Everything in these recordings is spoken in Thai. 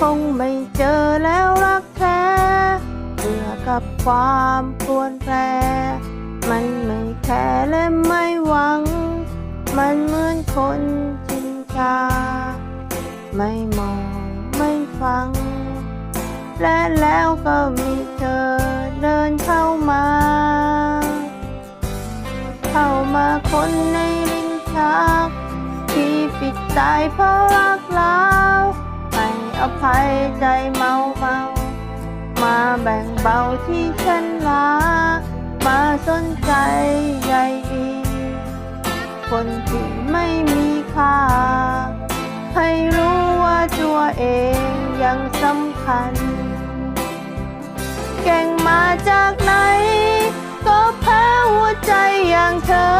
คงไม่เจอแล้วรักแท้เบื่อกับความปวนแปรมันไม่แคร์และไม่หวัง มันเหมือนคนจริงชาไม่มองไม่ฟัง และแล้วก็มีเธอเดินเข้ามา เข้ามาคนในลิ้นชักที่ปิดตายเพราะรักแล้วให้ อภัยใจเมาเมามาแบ่งเบาที่ฉันลามาสนใจใยดีคนที่ไม่มีค่า ให้รู้ว่าตัวเองยังสำคัญ เก่งมาจากไหน ก็แพ้หัวใจอย่างเธอ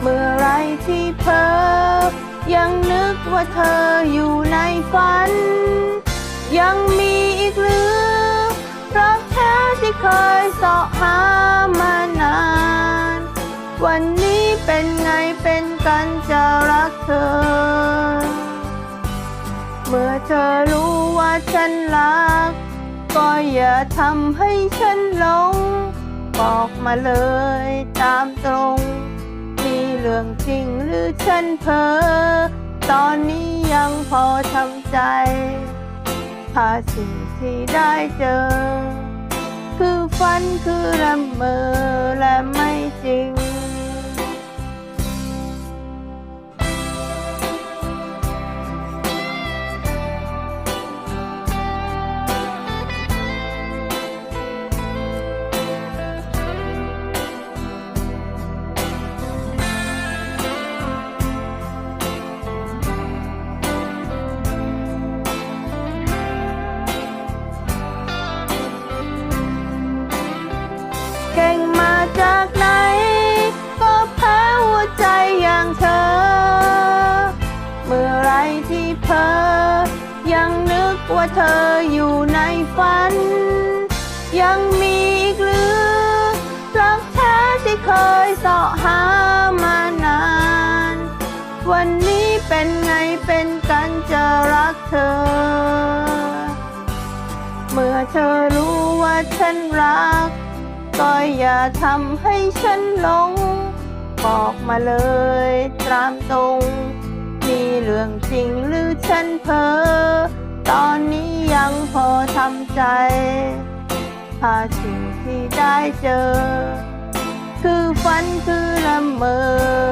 เมื่อไรที่เพ้อยัง ว่าเธออยู่ในฝัน ยังมีอีกหรือรักแท้ที่เคยเสาะหามานาน วันนี้เป็นไงเป็นกันจะรักเธอ เมื่อเธอรู้ว่าฉันรัก ก็อย่าทำให้ฉันหลง บอกมาเลยตามตรง มีเรื่องจริงหรือฉันเพ้อ ตอนนี้ยังพอทำใจหาสิ่งที่ได้เจอ คือฝันคือละเมอและไม่จริง เก่งมาจากไหน ก็แพ้หัวใจอย่างเธอ เมื่อไรที่เพอยังนึกว่าเธออยู่ในฝัน ยังมีอีกหรือรักแท้ที่เคยเสาะหามานาน วันนี้เป็นไงเป็นกันจะรักเธอ เมื่อเธอรู้ว่าฉันรัก ก็อย่าทำให้ฉันหลง บอกมาเลยตามตรง มีเรื่องจริงหรือฉันเพ้อตอนนี้ยังพอทำใจถ้าสิ่งที่ได้เจอ คือฝันคือละเมอ